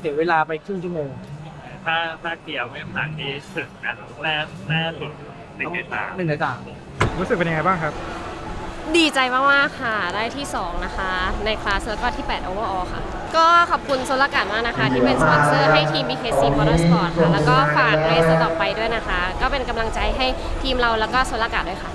เสียเวลาไปครึ่งชั่วโมงถ้าถ้าเกี่ยวไม่ผ่านที่สุดนะแน่แน่สุดหนึ่งในสามหนึ่งในสามรู้สึกเป็นยังไงบ้างครับ ดีใจมากๆค่ะ ได้ที่ 2 นะคะ ในคลาสแล้วก็ที่ 8 overall ค่ะ ก็ขอบคุณโซลกาดมากนะคะ ที่เป็นสปอนเซอร์ให้ทีม BKC Motorsport ค่ะ แล้วก็ฝากเรสต่อไปด้วยนะคะ ก็เป็นกำลังใจให้ทีมเราแล้วก็โซลกาดด้วยค่ะ